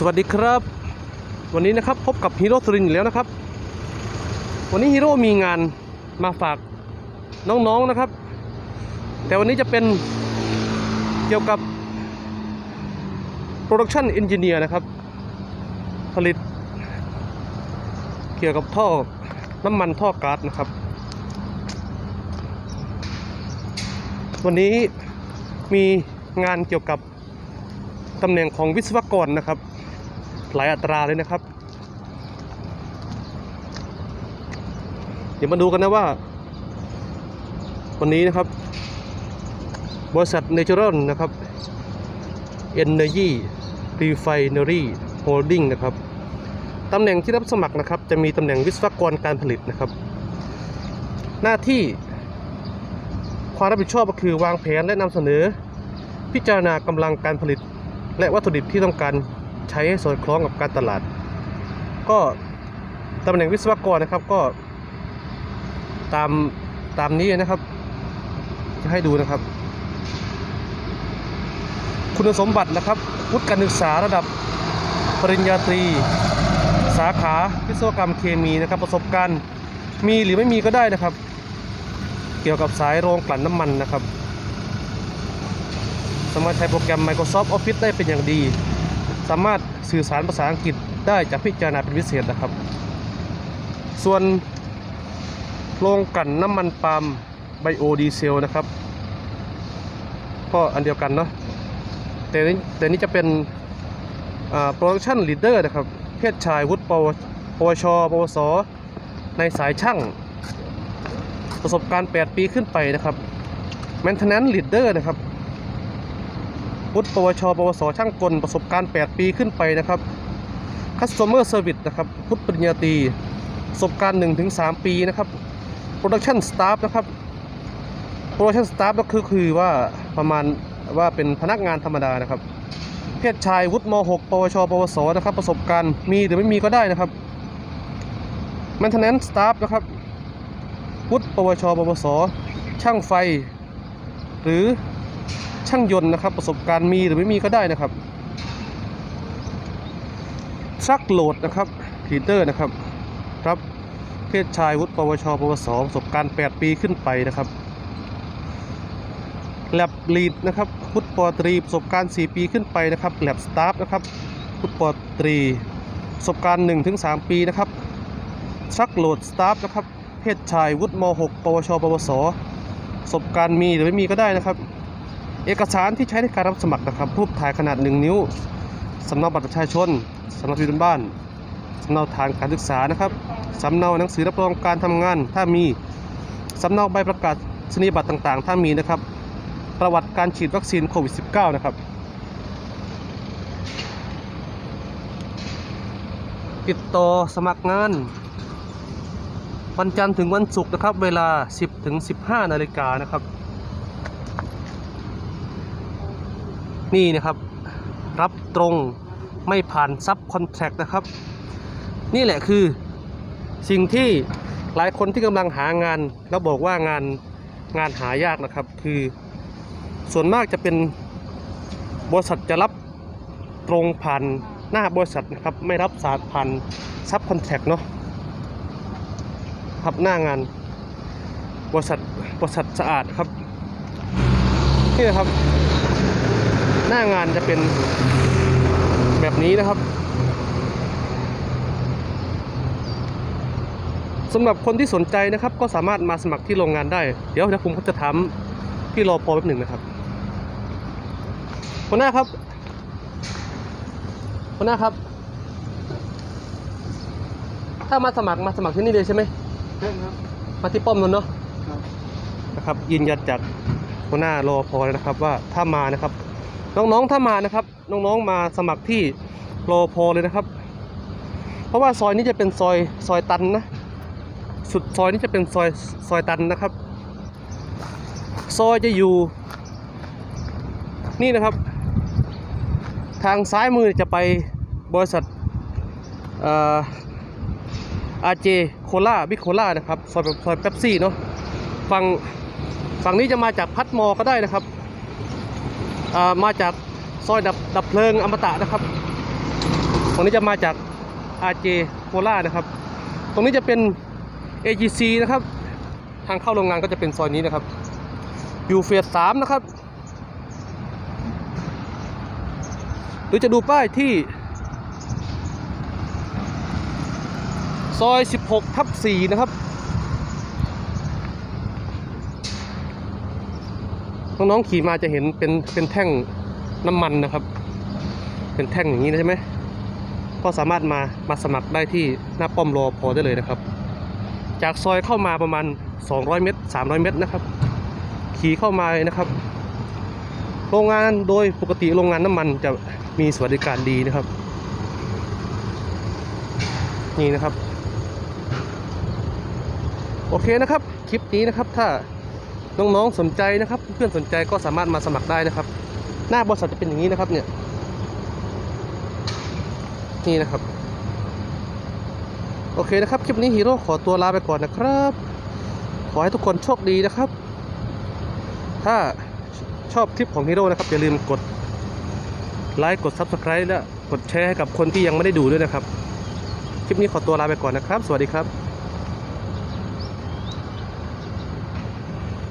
สวัสดีครับ วันนี้นะครับพบกับฮีโร่สุรินทร์อีกแล้วนะครับ วันนี้ฮีโร่มีงานมาฝากน้องๆนะครับ แต่วันนี้จะเป็นเกี่ยวกับ Production Engineer นะครับ ผลิต เกี่ยวกับท่อน้ำมันท่อก๊าซนะครับ วันนี้มีงานเกี่ยวกับตำแหน่งของวิศวกรนะครับ หลายอัตราเลยนะครับ เดี๋ยวมาดูกันนะว่า วันนี้นะครับ บริษัท Natural นะครับ Energy Refinery Holding นะครับตำแหน่งที่รับสมัครนะครับ จะมีตำแหน่งวิศวกรการผลิตนะครับ หน้าที่ความรับผิดชอบก็คือวางแผนและนำเสนอ พิจารณากำลังการผลิต และวัตถุดิบที่ต้องการ ใช้ให้สอดคล้องกับการตลาด ก็ตำแหน่งวิศวกรนะครับก็ตามตามนี้นะครับ จะให้ดูนะครับ คุณสมบัตินะครับวุฒิการศึกษาระดับปริญญาตรี สาขาวิศวกรรมเคมีนะครับ ประสบการณ์มีหรือไม่มีก็ได้นะครับ เกี่ยวกับสายโรงกลั่นน้ำมันนะครับ สามารถใช้โปรแกรม Microsoft Office ได้เป็นอย่างดี สามารถสื่อสารภาษาอังกฤษได้จากพิจารณาเป็นพิเศษนะครับ ส่วนโรงกลั่นน้ำมันปาล์มไบโอดีเซลนะครับ ก็อันเดียวกันเนาะแต่นี้แต่นี้จะเป็นอ่า production leader นะครับ เพศชายวุฒิปวปวช ปวส ในสายช่าง ประสบการณ์ 8 ปีขึ้นไปนะครับ maintenance leader นะครับ วุฒิปวช ปวส ช่างกล ประสบการณ์ 8 ปีขึ้นไปนะครับ Customer Service นะครับวุฒิปริญญาตรีประสบการณ์ 1-3 ปีนะครับ Production Staff นะครับ Production Staff ก็คือคือว่าประมาณว่าเป็นพนักงานธรรมดานะครับ เพศชายวุฒิม .6 ปวช ปวส นะครับ ประสบการณ์มีหรือไม่มีก็ได้นะครับ Maintenance Staff นะครับวุฒิปวช ปวส ช่างไฟ หรือ ช่างยนต์นะครับ ประสบการณ์มีหรือไม่มีก็ได้นะครับชักโหลดนะครับลีเดอร์นะครับรับเพศชายวุฒิปวช ปวส ประสบการณ์ 8 ปีขึ้นไปนะครับแลบลีดนะครับวุฒิปตรีประสบการณ์ 4 ปีขึ้นไปนะครับแลบสตาฟนะครับวุฒิปตรีประสบการณ์ 1-3 ปีนะครับชักโหลดสตาฟนะครับเพศชายวุฒิม .6 ปวช ปวส ประสบการณ์มีหรือไม่มีก็ได้นะครับ เอกสารที่ใช้ในการรับสมัครนะครับ รูปถ่ายขนาด 1 นิ้วสำเนาบัตรประชาชนสำเนาทะเบียนบ้านสำเนาทางการศึกษานะครับสำเนาหนังสือรับรองการทำงาน ถ้ามีสำเนาใบประกาศสนีบัตรต่างๆ ถ้ามีนะครับ ประวัติการฉีดวัคซีนโควิด -19 นะครับ ติดต่อสมัครงาน วันจันทร์ถึงวันศุกร์นะครับ เวลา 10ถึง15 นาฬิกานะครับ นี่นะครับ รับตรงไม่ผ่านซับคอนแทคนะครับ นี่แหละคือสิ่งที่หลายคนที่กำลังหางาน แล้วบอกว่างานงานหายากนะครับ คือส่วนมากจะเป็นบริษัทจะรับตรงผ่านหน้าบริษัทนะครับ ไม่รับสารผ่านซับคอนแทคเนาะครับหน้างานบริษัทบริษัทสะอาดครับนี่นะครับ หน้างานจะเป็นแบบนี้นะครับสำหรับคนที่สนใจนะครับ ก็สามารถมาสมัครที่โรงงานได้ เดี๋ยวเดี๋ยวผมก็จะถามพี่รอพอแป๊บหนึ่งนะครับหัวหน้าครับหัวหน้าครับ ถ้ามาสมัครมาสมัครที่นี่เลยใช่ไหมใช่ครับมาที่ป้อมนนท์เนาะครับนะครับยืนยันจากหัวหน้ารอพอแล้วนะครับว่าถ้ามานะครับ น้องๆถ้ามานะครับ น้องๆมาสมัครที่รอพอเลยนะครับ เพราะว่าซอยนี้จะเป็นซอยซอยตันนะสุดซอยนี้จะเป็นซอยซอยตันนะครับ ซอยจะอยู่ นี่นะครับ ทางซ้ายมือจะไปบริษัทอาเจโคล่าบิ๊กโคล่านะครับซอยซอยเป๊ปซี่เนาะฝั่งฝั่งนี้จะมาจากพัดมอก็ได้นะครับ มาจากซอยดับดับเพลิงอมตะนะครับ ตรงนี้จะมาจาก RJ โครานะครับ ตรงนี้จะเป็น AGC นะครับ ทางเข้าโรงงานก็จะเป็นซอยนี้นะครับ อยู่เฟสสามนะครับ หรือจะดูป้ายที่ ซอย 16 ทับ4นะครับ น้องๆขี่มาจะเห็นเป็นเป็นแท่งน้ำมันนะครับ เป็นแท่งอย่างนี้นะใช่ไหมก็สามารถมามาสมัครได้ที่หน้าป้อมรอพอได้เลยนะครับ จากซอยเข้ามาประมาณ 200 เมตร 300 เมตรนะครับ ขี่เข้ามาเลยนะครับโรงงานโดยปกติโรงงานน้ำมันจะมีสวัสดิการดีนะครับ นี่นะครับ โอเคนะครับ คลิปนี้นะครับถ้า น้องๆสนใจนะครับ เพื่อนสนใจก็สามารถมาสมัครได้นะครับ หน้าบริษัทจะเป็นอย่างนี้นะครับเนี่ยนี่นะครับ โอเคนะครับ คลิปนี้ฮีโร่ขอตัวลาไปก่อนนะครับ ขอให้ทุกคนโชคดีนะครับ ถ้าชอบคลิปของฮีโร่นะครับอย่าลืมกดไลค์กด Subscribe และกดแชร์ให้กับคนที่ยังไม่ได้ดูด้วยนะครับ คลิปนี้ขอตัวลาไปก่อนนะครับ สวัสดีครับ